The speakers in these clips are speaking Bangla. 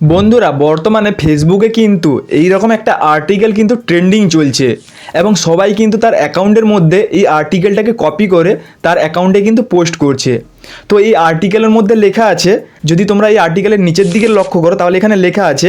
বন্ধুরা, বর্তমানে ফেসবুকে কিন্তু এই রকম একটা আর্টিকেল কিন্তু ট্রেন্ডিং চলছে এবং সবাই কিন্তু তার অ্যাকাউন্টের মধ্যে এই আর্টিকেলটাকে কপি করে তার অ্যাকাউন্টে কিন্তু পোস্ট করছে। তো এই আর্টিকেলের মধ্যে লেখা আছে, যদি তোমরা এই আর্টিকেলের নিচের দিকে লক্ষ্য করো, তাহলে এখানে লেখা আছে,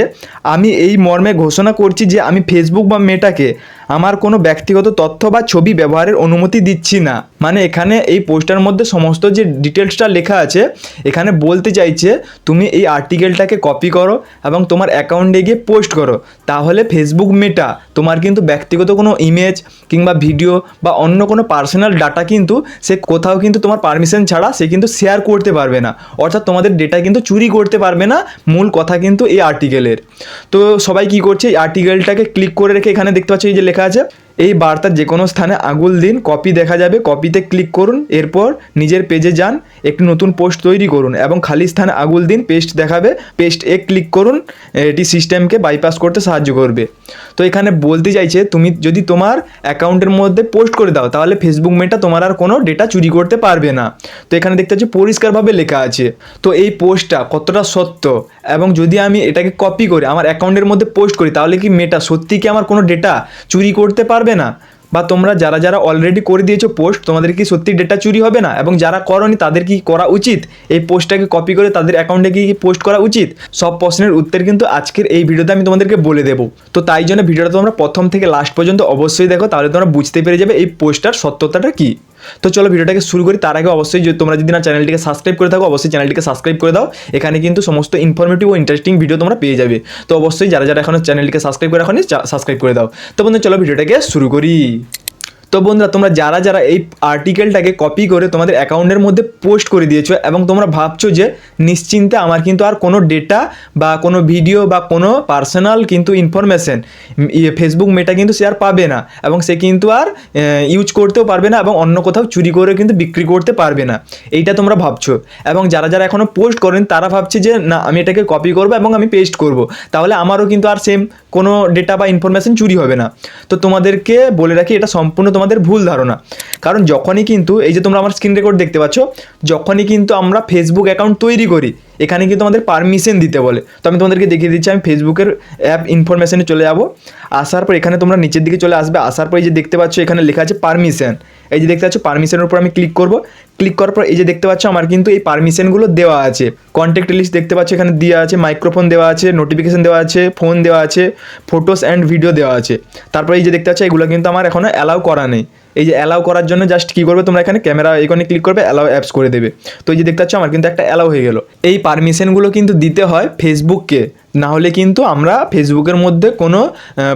আমি এই মর্মে ঘোষণা করছি যে আমি ফেসবুক বা মেটাকে আমার কোনো ব্যক্তিগত তথ্য বা ছবি ব্যবহারের অনুমতি দিচ্ছি না। মানে এখানে এই পোস্টার মধ্যে সমস্ত যে ডিটেলসটা লেখা আছে, এখানে বলতে চাইছে, তুমি এই আর্টিকেলটাকে কপি করো এবং তোমার অ্যাকাউন্টে গিয়ে পোস্ট করো। তাহলে ফেসবুক মেটা তোমার কিন্তু ব্যক্তিগত কোনো ইমেজ কিংবা ভিডিও বা অন্য কোনো পার্সোনাল ডাটা কিন্তু সে কোথাও কিন্তু তোমার পারমিশন ছাড়া সে কিন্তু শেয়ার করতে পারবে না। অর্থাৎ তোমাদের ডেটা কিন্তু চুরি করতে পারবে না, মূল কথা কিন্তু এই আর্টিকেলের তো সবাই কি করছে? এই আর্টিকেলটাকে ক্লিক করে রেখে এখানে দেখতে পাচ্ছ এই যে লেখা আছে, এই বার্তার যে কোনো স্থানে আঙুল দিন কপি দেখা যাবে কপিতে ক্লিক করুন, এরপর নিজের পেজে যান, একটি নতুন পোস্ট তৈরি করুন এবং খালি স্থানে আঙুল দিন পেস্ট দেখাবে পেস্ট এ ক্লিক করুন, এটি সিস্টেমকে বাইপাস করতে সাহায্য করবে। তো এখানে বলতে চাইছে, তুমি যদি তোমার অ্যাকাউন্টের মধ্যে পোস্ট করে দাও, তাহলে ফেসবুক মেটা তোমার আর কোনো ডেটা চুরি করতে পারবে না। তো এখানে দেখতে পাচ্ছি পরিষ্কারভাবে লেখা আছে। তো এই পোস্টটা কতটা সত্য? এবং যদি আমি এটাকে কপি করে, আমার অ্যাকাউন্টের মধ্যে পোস্ট করি, তাহলে কি মেটা সত্যি কি আমার কোনো ডেটা চুরি করতে পারবে না? বা তোমরা যারা যারা অলরেডি করে দিয়েছ পোস্ট তোমাদের কি সত্যি ডেটা চুরি হবে না? এবং যারা করনি, তাদের কি করা উচিত? এই পোস্টটাকে কপি করে তাদের অ্যাকাউন্টে কি পোস্ট করা উচিত? সব প্রশ্নের উত্তর কিন্তু আজকের এই ভিডিওতে আমি তোমাদেরকে বলে দেবো। তো তাই জন্য ভিডিওটা তোমরা প্রথম থেকে লাস্ট পর্যন্ত অবশ্যই দেখো, তাহলে তোমরা বুঝতে পেরে যাবে এই পোস্টটার সত্যতাটা কী। তো চলো ভিডিওটাকে শুরু করি, তার আগে অবশ্যই যদি তোমরা যদি না চ্যানেলটিকে সাবস্ক্রাইব করে থাকো, অবশ্যই চ্যানেলটিকে সাবস্ক্রাইব করে দাও। এখানে কিন্তু সমস্ত ইনফরমেটিভ ও ইন্টারেস্টিং ভিডিও তোমরা পেয়ে যাবে। তো অবশ্যই যারা যারা এখনও চ্যানেলটিকে সাবস্ক্রাইব করে এখনই সাবস্ক্রাইব করে দাও। তো বন্ধু, চলো ভিডিওটাকে শুরু করি। তো বন্ধুরা, তোমরা যারা যারা এই আর্টিকেলটাকে কপি করে তোমাদের অ্যাকাউন্টের মধ্যে পোস্ট করে দিয়েছ এবং তোমরা ভাবছ যে নিশ্চিন্তে আমার কিন্তু আর কোনো ডেটা বা কোনো ভিডিও বা কোনো পার্সোনাল কিন্তু ইনফরমেশন ফেসবুক মেটা কিন্তু সে আর পাবে না এবং সে কিন্তু আর ইউজ করতেও পারবে না এবং অন্য কোথাও চুরি করে কিন্তু বিক্রি করতে পারবে না। এইটা তোমরা ভাবছ এবং যারা যারা এখনও পোস্ট করেন, তারা ভাবছে যে না, আমি এটাকে কপি করব এবং আমি পেস্ট করব। তাহলে আমারও কিন্তু আর সেম কোনো ডেটা বা ইনফরমেশন চুরি হবে না। তো তোমাদেরকে বলে রাখি, এটা সম্পূর্ণ তোমাদের ভুল ধারণা। কারণ যখনই কিন্তু, এই যে তোমরা আমার স্ক্রিন রেকর্ড দেখতে পাচ্ছ, যখনই কিন্তু আমরা ফেসবুক অ্যাকাউন্ট তৈরি করি এখানে কিন্তু আমাদের পারমিশন দিতে বলে। তো আমি তোমাদেরকে দেখিয়ে দিচ্ছি, আমি ফেসবুকের অ্যাপ ইনফরমেশনে চলে যাব। আসার পর এখানে তোমরা নিচের দিকে চলে আসবে। আসার পর এই যে দেখতে পাচ্ছ, এখানে লেখা আছে পারমিশন এই যে দেখতে পাচ্ছ পারমিশনের উপর আমি ক্লিক করব। ক্লিক করার পর এই যে দেখতে পাচ্ছ, আমার কিন্তু এই পারমিশনগুলো দেওয়া আছে। কন্ট্যাক্ট লিস্ট দেখতে পাচ্ছ, এখানে দেওয়া আছে মাইক্রোফোন দেওয়া আছে নোটিফিকেশন দেওয়া আছে ফোন দেওয়া আছে ফটোস অ্যান্ড ভিডিও দেওয়া আছে। তারপর এই যে দেখতে পাচ্ছ, এগুলো কিন্তু আমার এখনও অ্যালাউ করা নেই। এই যে অ্যালাউ করার জন্য জাস্ট কী করবে? তোমরা এখানে ক্যামেরা এখানে ক্লিক করবে অ্যালাউ অ্যাপস করে দেবে। তো এই যে দেখতে পাচ্ছ, আমার কিন্তু একটা অ্যালাউ হয়ে গেল। এই পারমিশনগুলো কিন্তু দিতে হয় ফেসবুককে না হলে কিন্তু আমরা ফেসবুকের মধ্যে কোনো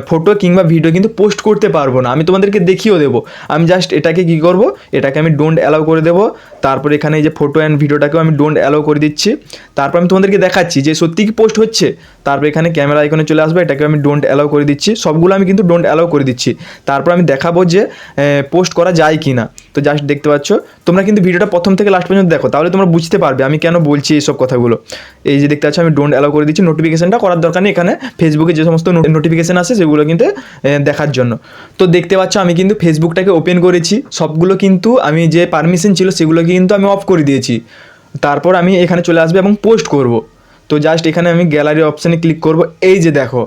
ফটো কিংবা ভিডিও কিন্তু পোস্ট করতে পারব না। আমি তোমাদেরকে দেখিয়েও দেবো। আমি জাস্ট এটাকে কী করব? এটাকে আমি ডোন্ট অ্যালাউ করে দেবো। তারপর এখানে যে ফটো অ্যান্ড ভিডিওটাকেও আমি ডোন্ট অ্যালাউ করে দিচ্ছি। তারপর আমি তোমাদেরকে দেখাচ্ছি যে সত্যি কি পোস্ট হচ্ছে। তারপর এখানে ক্যামেরা এখানে চলে আসবে এটাকে আমি ডোন্ট অ্যালাউ করে দিচ্ছি। সবগুলো আমি কিন্তু ডোন্ট অ্যালাউ করে দিচ্ছি। তারপর আমি দেখাবো যে পোস্ট করা যায় কি না তো জাস্ট দেখতে পাচ্ছ, তোমরা কিন্তু ভিডিওটা প্রথম থেকে লাস্ট পর্যন্ত দেখো, তাহলে তোমরা বুঝতে পারবে আমি কেন বলছি এইসব কথাগুলো। এই যে দেখতে পাচ্ছ, আমি ডোন্ট অ্যালাউ করে দিচ্ছি। নোটিফিকেশনটা করার দরকার নেই। এখানে ফেসবুকে যে সমস্ত নোটিফিকেশান আসে, সেগুলো কিন্তু দেখার জন্য। তো দেখতে পাচ্ছ, আমি কিন্তু ফেসবুকটাকে ওপেন করেছি। সবগুলো কিন্তু আমি যে পারমিশন ছিল সেগুলো কিন্তু আমি অফ করে দিয়েছি। তারপর আমি এখানে চলে আসবে এবং পোস্ট করব। তো জাস্ট এখানে আমি গ্যালারি অপশানে ক্লিক করব। এই যে দেখো,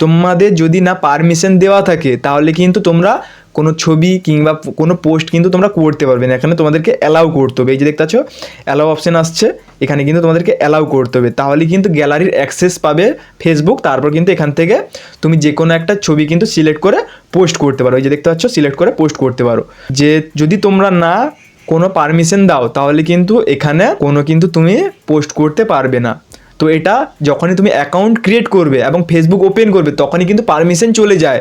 তোমাদের যদি না পারমিশন দেওয়া থাকে, তাহলে কিন্তু তোমরা কোনো ছবি কিংবা কোনো পোস্ট কিন্তু তোমরা করতে পারবে না। এখানে তোমাদেরকে অ্যালাউ করতে হবে। এই যে দেখতে পাচ্ছ অ্যালাউ অপশান আসছে। এখানে কিন্তু তোমাদেরকে অ্যালাউ করতে হবে। তাহলে কিন্তু গ্যালারির অ্যাক্সেস পাবে ফেসবুক তারপর কিন্তু এখান থেকে তুমি যে কোনো একটা ছবি কিন্তু সিলেক্ট করে পোস্ট করতে পারো। এই যে দেখতে পাচ্ছ সিলেক্ট করে পোস্ট করতে পারো। যে যদি তোমরা না কোনো পারমিশন দাও, তাহলে কিন্তু এখানে কোনো কিন্তু তুমি পোস্ট করতে পারবে না। তো এটা যখনই তুমি অ্যাকাউন্ট ক্রিয়েট করবে এবং ফেসবুক ওপেন করবে, তখনই কিন্তু পারমিশন চলে যায়।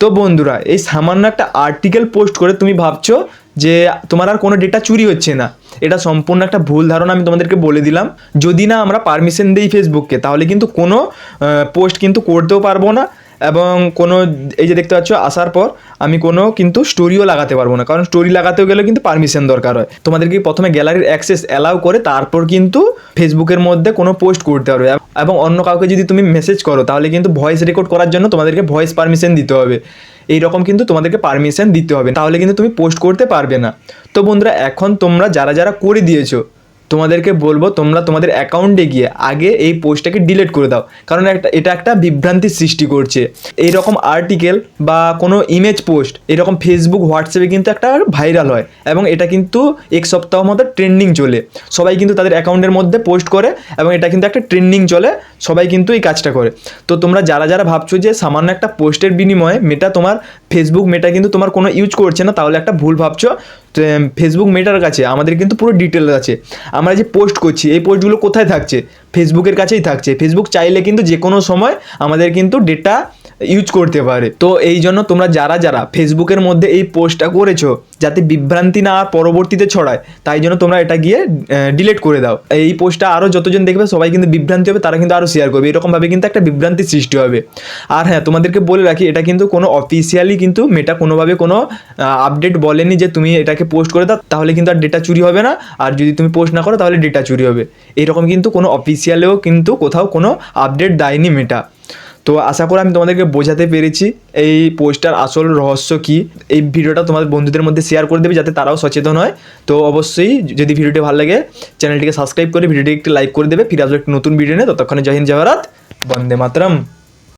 তো বন্ধুরা, এই সামান্য একটা আর্টিকেল পোস্ট করে তুমি ভাবছ যে তোমার আর কোনো ডেটা চুরি হচ্ছে না। এটা সম্পূর্ণ একটা ভুল ধারণা আমি তোমাদেরকে বলে দিলাম। যদি না আমরা পারমিশন দিই ফেসবুককে, তাহলে কিন্তু কোনো পোস্ট কিন্তু করতেও পারব না এবং কোনো, এই যে দেখতে পাচ্ছ, আসার পর আমি কোনো কিন্তু স্টোরিও লাগাতে পারব না। কারণ স্টোরি লাগাতেও গেলে কিন্তু পারমিশন দরকার হয়। তোমাদেরকে প্রথমে গ্যালারির অ্যাক্সেস অ্যালাউ করে তারপর কিন্তু ফেসবুকের মধ্যে কোনো পোস্ট করতে পারবে এবং অন্য কাউকে যদি তুমি মেসেজ করো, তাহলে কিন্তু ভয়েস রেকর্ড করার জন্য তোমাদেরকে ভয়েস পারমিশন দিতে হবে। এই রকম কিন্তু তোমাদেরকে পারমিশন দিতে হবে। তাহলে কিন্তু তুমি পোস্ট করতে পারবে না। তো বন্ধুরা, এখন তোমরা যারা যারা করে দিয়েছ তোমাদেরকে বলব, তোমরা তোমাদের অ্যাকাউন্টে গিয়ে আগে এই পোস্টটাকে ডিলিট করে দাও। কারণ একটা, এটা একটা বিভ্রান্তির সৃষ্টি করছে। এইরকম আর্টিকেল বা কোনো ইমেজ পোস্ট এরকম ফেসবুক হোয়াটসঅ্যাপে কিন্তু একটা ভাইরাল হয় এবং এটা কিন্তু এক সপ্তাহ মতো ট্রেন্ডিং চলে। সবাই কিন্তু তাদের অ্যাকাউন্টের মধ্যে পোস্ট করে এবং এটা কিন্তু একটা ট্রেন্ডিং চলে। সবাই কিন্তু এই কাজটা করে। তো তোমরা যারা যারা ভাবছ যে সামান্য একটা পোস্টের বিনিময়ে মেটা তোমার ফেসবুক মেটা কিন্তু তোমার কোনো ইউজ করছে না, তাহলে একটা ভুল ভাবছ। ফেসবুক মেটার কাছে, আমাদের কিন্তু পুরো ডিটেল আছে। আমরা যে পোস্ট করছি, এই পোস্টগুলো কোথায় থাকছে? ফেসবুকের কাছেই থাকছে। ফেসবুক চাইলে কিন্তু যে কোনো সময় আমাদের কিন্তু ডেটা ইউজ করতে পারে। তো এই জন্য তোমরা যারা যারা ফেসবুকের মধ্যে এই পোস্টটা করেছ, যাতে বিভ্রান্তি না আর পরবর্তীতে ছড়ায়, তাই জন্য তোমরা এটা গিয়ে ডিলিট করে দাও। এই পোস্টটা আরও যতজন দেখবে, সবাই কিন্তু বিভ্রান্তি হবে, তারা কিন্তু আরও শেয়ার করবে। এরকমভাবে কিন্তু একটা বিভ্রান্তির সৃষ্টি হবে। আর হ্যাঁ তোমাদেরকে বলে রাখি, এটা কিন্তু কোনো অফিসিয়ালি কিন্তু মেটা কোনোভাবে কোনো আপডেট বলেনি যে তুমি এটাকে পোস্ট করে দাও, তাহলে কিন্তু আর ডেটা চুরি হবে না। আর যদি তুমি পোস্ট না করো, তাহলে ডেটা চুরি হবে। এরকম কিন্তু কোনো অফিসিয়ালেও কিন্তু কোথাও কোনো আপডেট দেয়নি মেটা তো আশা করি আমি তোমাদেরকে বোঝাতে পেরেছি এই পোস্টার আসল রহস্য কি। এই ভিডিওটা তোমাদের বন্ধুদের মধ্যে শেয়ার করে দেবে যাতে তারাও সচেতন হয়। তো অবশ্যই যদি ভিডিওটি ভালো লাগে চ্যানেলটিকে সাবস্ক্রাইব করে ভিডিওটি একটি লাইক করে দেবে। ফিরে আসবে একটি নতুন ভিডিও নিয়ে। ততক্ষণে জয় হিন্দ বন্দে মাতরম।